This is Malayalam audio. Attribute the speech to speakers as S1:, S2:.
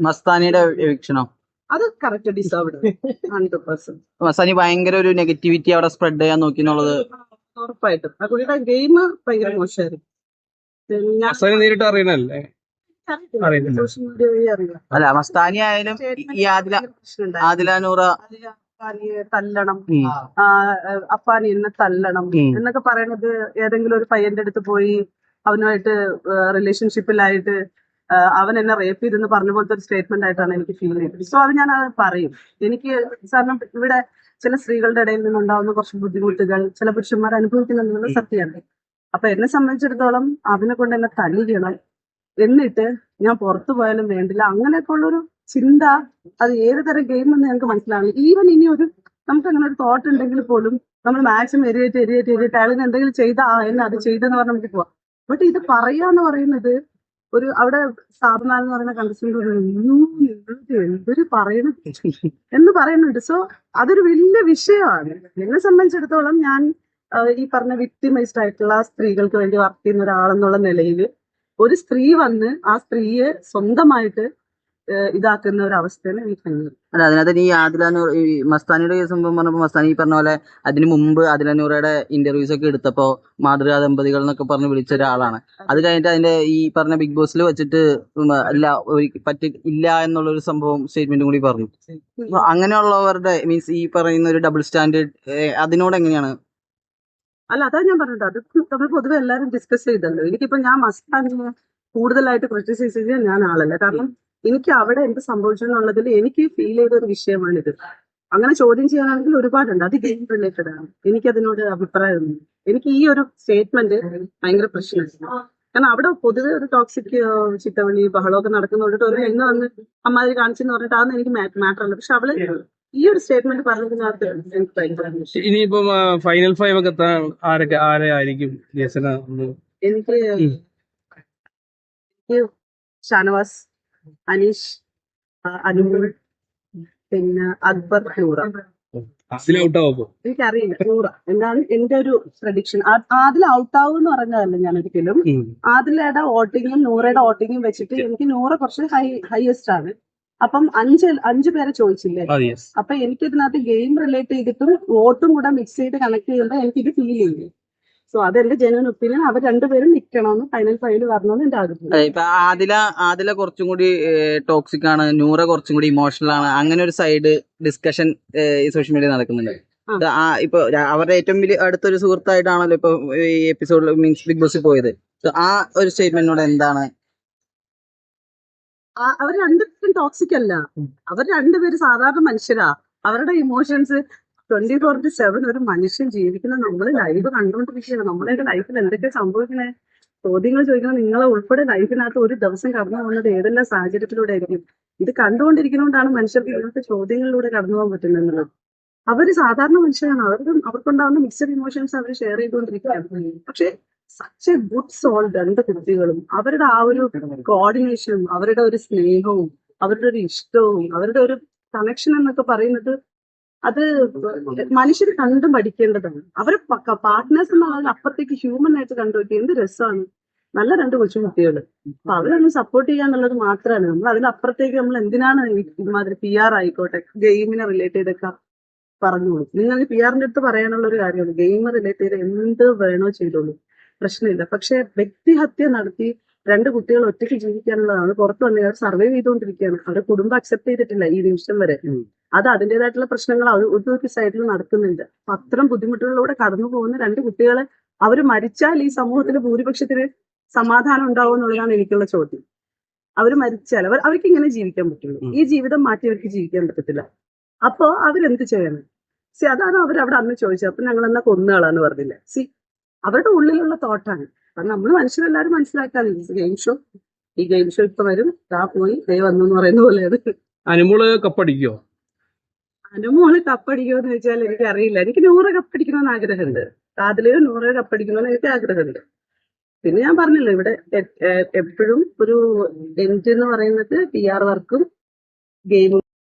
S1: മസ്താനിയുടെ എവിക്ഷനോ
S2: അത് correct deserved hundred percent
S1: Mastani ഭയങ്കര ഒരു നെഗറ്റിവിറ്റി അവിടെ സ്പ്രെഡ് ചെയ്യാൻ നോക്കി എന്നുള്ളത്
S2: ഉറപ്പായിട്ടും. ആ ഗെയിം ഭയങ്കര മോശമായിരുന്നു. പിന്നെ ഞാൻ
S3: അസനെ നേരിട്ട് അറിയണല്ലേ അറിയില്ല.
S2: സോഷ്യൽ മീഡിയ വഴി അറിയാം
S1: അല്ല മസ്താനി ആയാലും ഈ- ആദില
S2: പ്രശ്നമുണ്ടായി.
S1: ആദില നൂറ
S2: അപ്പാനിയെ തല്ലണം. ആ, അപ്പാനി എന്നെ തല്ലണം.
S1: ഉം.
S2: എന്നൊക്കെ പറയണത് ഏതെങ്കിലും ഒരു പയ്യന്റെ അടുത്ത് പോയി അവനുമായിട്ട് റിലേഷൻഷിപ്പിലായിട്ട് അവൻ എന്നെ റേപ്പ് ചെയ്തെന്ന് പറഞ്ഞ പോലത്തെ ഒരു സ്റ്റേറ്റ്മെന്റ് ആയിട്ടാണ് എനിക്ക് ഫീൽ ചെയ്തത്. സോ അത് ഞാൻ അത് പറയും. എനിക്ക് കാരണം ഇവിടെ ചില സ്ത്രീകളുടെ ഇടയിൽ നിന്നുണ്ടാവുന്ന കുറച്ച് ബുദ്ധിമുട്ടുകൾ ചില പുരുഷന്മാർ അനുഭവിക്കുന്നുണ്ടെന്നുള്ള സത്യമാണ് അപ്പൊ എന്നെ സംബന്ധിച്ചിടത്തോളം അവനെ കൊണ്ട് എന്നെ തല്ലിക്കണം എന്നിട്ട് ഞാൻ പുറത്തു പോയാലും വേണ്ടില്ല. അങ്ങനെയൊക്കെ ഉള്ളൊരു ചിന്ത അത് ഏത് തരം ഗെയിം എന്ന് ഞങ്ങൾക്ക് മനസ്സിലാവില്ല ഈവൻ ഇനി ഒരു നമുക്ക് അങ്ങനെ ഒരു തോട്ട് ഉണ്ടെങ്കിൽ പോലും നമ്മൾ മാക്സിമം എരിയേറ്റ് എരിയേറ്റ് എരിയേറ്റ് അയാളിന് എന്തെങ്കിലും ചെയ്താ എന്നെ അത് ചെയ്തെന്ന് പറഞ്ഞ് നമുക്ക് പോവാം. ബട്ട് ഇത് പറയാന്ന് പറയുന്നത് ഒരു അവിടെ സ്ഥാപന എന്ന് പറയുന്ന കണ്ടസ്റ്റന്റ് എന്തൊരു പറയണ? എന്ന് പറയുന്നുണ്ട്. സോ അതൊരു വലിയ വിഷയമാണ്. എന്നെ സംബന്ധിച്ചിടത്തോളം ഞാൻ ഈ പറഞ്ഞ വിക്ടിമൈസ്ഡ് ആയിട്ടുള്ള സ്ത്രീകൾക്ക് വേണ്ടി വർക്ക് ചെയ്യുന്ന ഒരാളെന്നുള്ള നിലയിൽ ഒരു സ്ത്രീ വന്ന് ആ സ്ത്രീയെ സ്വന്തമായിട്ട് ഇതാക്കുന്ന ഒരു അവസ്ഥയാണ് ഈ കണ്ടത്
S1: അല്ല അതിനകത്ത് ഈ ആദിലാനൂർ ഈ മസ്താനിയുടെ കേസ് സംഭവം പറഞ്ഞപ്പോ മസ്താനി ഈ പറഞ്ഞ പോലെ അതിന് മുമ്പ് ആദിലാനൂറയുടെ ഇന്റർവ്യൂസ് ഒക്കെ എടുത്തപ്പോ മാതൃകാ ദമ്പതികൾ എന്നൊക്കെ പറഞ്ഞ് വിളിച്ച ഒരാളാണ്. അത് കഴിഞ്ഞിട്ട് അതിന്റെ ഈ പറഞ്ഞ ബിഗ് ബോസിൽ വെച്ചിട്ട് അല്ല ഇല്ല പറ്റി ഇല്ല എന്നുള്ള ഒരു സംഭവം സ്റ്റേറ്റ്മെന്റും കൂടി പറഞ്ഞു. അങ്ങനെയുള്ളവരുടെ മീൻസ് ഈ പറയുന്ന ഒരു ഡബിൾ സ്റ്റാൻഡേർഡ് അതിനോട് എങ്ങനെയാണ്?
S2: അല്ല അതാ ഞാൻ പറഞ്ഞത്. അത് നമ്മൾ പൊതുവെ എല്ലാവരും ഡിസ്കസ് ചെയ്തല്ലോ. എനിക്കിപ്പോ ഞാൻ മസ്താനിയെ കൂടുതലായിട്ട് ക്രിറ്റിസൈസ് ചെയ്യാൻ ഞാൻ ആളല്ല. കാരണം എനിക്ക് അവിടെ എന്ത് സംഭവിച്ചു എന്നുള്ളതിൽ എനിക്ക് ഫീൽ ചെയ്ത ഒരു വിഷയമാണിത്. അങ്ങനെ ചോദ്യം ചെയ്യാനാണെങ്കിൽ ഒരുപാടുണ്ട്. അത് ഗെയിം റിലേറ്റഡ് ആണ്. എനിക്ക് അതിനോട് അഭിപ്രായമൊന്നും എനിക്ക് ഈ ഒരു സ്റ്റേറ്റ്മെന്റ് ഭയങ്കര പ്രശ്നമാണ്. കാരണം അവിടെ പൊതുവെ ഒരു ടോക്സിക് ചിത്തവണി ബഹളമൊക്കെ നടക്കുന്നതുകൊണ്ട് ഒരു എന്ന് വന്ന് അമ്മാതിരി കാണിച്ചെന്ന് പറഞ്ഞിട്ട് അതൊന്നും എനിക്ക് മാറ്റർ അല്ല പക്ഷെ അവൾ ഈ ഒരു സ്റ്റേറ്റ്മെന്റ് പറഞ്ഞതിനകത്ത് എനിക്ക് ഭയങ്കര
S3: ഇനിയിപ്പം ഫൈനൽ ഫൈവ് ഒക്കെ ആരൊക്കെ ആരെ ആയിരിക്കും.
S2: എനിക്ക് ഷാനവാസ് അനീഷ് അനു അനുമോൾ പിന്നെ അക്ബർ നൂറ.
S3: അതിൽ ഔട്ട് ആവുമ്പോ
S2: എനിക്കറിയില്ല. നൂറ. എന്താണ് എന്റെ ഒരു പ്രഡിക്ഷൻ ആദിൽ ഔട്ടാവും എന്ന് പറഞ്ഞതല്ല ഞാൻ ഒരിക്കലും ആദിലയുടെ വോട്ടിങ്ങും നൂറയുടെ വോട്ടിങ്ങും വെച്ചിട്ട് എനിക്ക് നൂറ കുറച്ച് ഹൈ ഹയസ്റ്റ് ആണ്. അപ്പം അഞ്ച് അഞ്ചു പേരെ ചോദിച്ചില്ലേ? അപ്പൊ എനിക്ക് ഇതിനകത്ത് ഗെയിം റിലേറ്റ് ചെയ്തിട്ടും വോട്ടും കൂടെ മിക്സ് ചെയ്ത് കണക്ട് ചെയ്യുമ്പോൾ എനിക്കിത് ഫീൽ ചെയ്യും. സോ അതെന്റെ ജനുവൻ ഒപ്പീനിയൻ അവർ രണ്ടുപേരും നിൽക്കണമെന്ന് ഫൈനൽ ഫൈവിൽ വരണമെന്ന് എന്റെ ആഗ്രഹം.
S1: ഇപ്പൊ ആദില ആദില കുറച്ചും കൂടി ടോക്സിക് ആണ്. നൂറ കുറച്ചും കൂടി ഇമോഷണൽ ആണ്. അങ്ങനെ ഒരു സൈഡ് ഡിസ്കഷൻ സോഷ്യൽ മീഡിയ നടക്കുന്നുണ്ട്. ഇപ്പൊ അവരുടെ ഏറ്റവും വലിയ അടുത്തൊരു സുഹൃത്തായിട്ടാണല്ലോ ഇപ്പൊ ഈ എപ്പിസോഡിൽ മീൻസ് ബിഗ് ബോസിൽ പോയത്. ആ ഒരു സ്റ്റേറ്റ്മെന്റിനോട് എന്താണ്?
S2: അവർ രണ്ടുപേരും ടോക്സിക് അല്ല. അവർ രണ്ടുപേരും സാധാരണ മനുഷ്യരാ. അവരുടെ emotions twenty four to seven ഒരു മനുഷ്യൻ ജീവിക്കുന്ന നമ്മൾ ലൈവ് കണ്ടുകൊണ്ടിരിക്കുകയാണ്. നമ്മുടെ ലൈഫിൽ എന്തൊക്കെ സംഭവിക്കണേ? ചോദ്യങ്ങൾ ചോദിക്കുന്നത് നിങ്ങളെ ഉൾപ്പെടെ ലൈഫിനകത്ത് ഒരു ദിവസം കടന്നു പോകുന്നത് ഏതെല്ലാം സാഹചര്യത്തിലൂടെ ആയിരിക്കും? ഇത് കണ്ടുകൊണ്ടിരിക്കുന്നതുകൊണ്ടാണ് മനുഷ്യർക്ക് ഇങ്ങനത്തെ ചോദ്യങ്ങളിലൂടെ കടന്നു പോകാൻ പറ്റുന്നത് അവർ സാധാരണ മനുഷ്യരാണ്. അവർക്ക് അവർക്കുണ്ടാകുന്ന മിക്സഡ് ഇമോഷൻസ് അവർ ഷെയർ ചെയ്തുകൊണ്ടിരിക്കുകയാണ്. പക്ഷെ സച്ച് എ ഗുഡ് സോൾ രണ്ട് കുട്ടികളും അവരുടെ ആ ഒരു കോർഡിനേഷനും അവരുടെ ഒരു സ്നേഹവും അവരുടെ ഒരു ഇഷ്ടവും അവരുടെ ഒരു കണക്ഷൻ എന്നൊക്കെ പറയുന്നത് അത് മനുഷ്യർ കണ്ടും പഠിക്കേണ്ടതാണ്. അവരെ പാർട്ട്നേഴ്സ് എന്നുള്ളത് അപ്പുറത്തേക്ക് ഹ്യൂമൻ ആയിട്ട് കണ്ടുപോയി എന്ത് രസമാണ് നല്ല രണ്ട് കൊച്ചുകുട്ടികൾ അപ്പൊ അവരൊന്ന് സപ്പോർട്ട് ചെയ്യാന്നുള്ളത് മാത്രമാണ്. നമ്മൾ അതിനപ്പുറത്തേക്ക് നമ്മൾ എന്തിനാണ് ഇതുമാതിരി പി ആർ ആയിക്കോട്ടെ ഗെയിമിനെ റിലേറ്റ് ചെയ്തൊക്കെ പറഞ്ഞു നിങ്ങൾ പി ആറിന്റെ അടുത്ത് പറയാനുള്ള ഒരു കാര്യമാണ്. ഗെയിം റിലേറ്റ് ചെയ്ത് എന്ത് വേണോ ചെയ്തോളൂ. പ്രശ്നമില്ല. പക്ഷെ വ്യക്തിഹത്യ നടത്തി രണ്ട് കുട്ടികൾ ഒറ്റയ്ക്ക് ജീവിക്കാനുള്ളതാണ് പുറത്തു വന്ന് സർവേ സർവൈവ് ചെയ്തുകൊണ്ടിരിക്കുകയാണ്. അവരുടെ കുടുംബം അക്സെപ്റ്റ് ചെയ്തിട്ടില്ല ഈ നിമിഷം വരെ. അത് അതിന്റെതായിട്ടുള്ള പ്രശ്നങ്ങൾ ഒരു സൈഡിൽ നടക്കുന്നുണ്ട്. അപ്പൊ അത്തരം ബുദ്ധിമുട്ടുകളിലൂടെ കടന്നു പോകുന്ന രണ്ട് കുട്ടികളെ അവർ മരിച്ചാൽ ഈ സമൂഹത്തിലെ ഭൂരിപക്ഷത്തിന് സമാധാനം ഉണ്ടാവും എന്നുള്ളതാണ് എനിക്കുള്ള ചോദ്യം. അവർ മരിച്ചാൽ അവർ അവർക്ക് ഇങ്ങനെ ജീവിക്കാൻ പറ്റുള്ളൂ. ഈ ജീവിതം മാറ്റി അവർക്ക് ജീവിക്കാൻ പറ്റത്തില്ല. അപ്പോ അവരെന്ത് ചെയ്യണം? സി അതാണ് അവർ അവിടെ അന്ന് ചോദിച്ചത്. അപ്പൊ ഞങ്ങൾ എന്നാ കൊന്നുകളാന്ന് പറഞ്ഞില്ല? സി അവരുടെ ഉള്ളിലുള്ള തോട്ടാണ്. അപ്പൊ നമ്മൾ മനുഷ്യരെല്ലാവരും മനസ്സിലാക്കാതെ ഗെയിം ഷോ ഈ ഗെയിം ഷോ ഇപ്പൊ വരും. ദാ പോയി ദൈവം വന്നു എന്ന് പറയുന്ന പോലെയാണ് അത്.
S3: അനുമോൾ കപ്പടിക്കോ?
S2: അനുമോൾ കപ്പടിക്കുമെന്ന് വെച്ചാൽ എനിക്ക് അറിയില്ല എനിക്ക് നൂറ് കപ്പടിക്കണമെന്ന് ആഗ്രഹമുണ്ട്. കാതിലെയോ നൂറ് കപ്പടിക്കണമെന്ന് എനിക്ക് ആഗ്രഹമുണ്ട്. പിന്നെ ഞാൻ പറഞ്ഞല്ലോ ഇവിടെ എപ്പോഴും ഒരു എൻഡ് എന്ന് പറയുന്നത് പി ആർ വർക്കും ഗെയിമും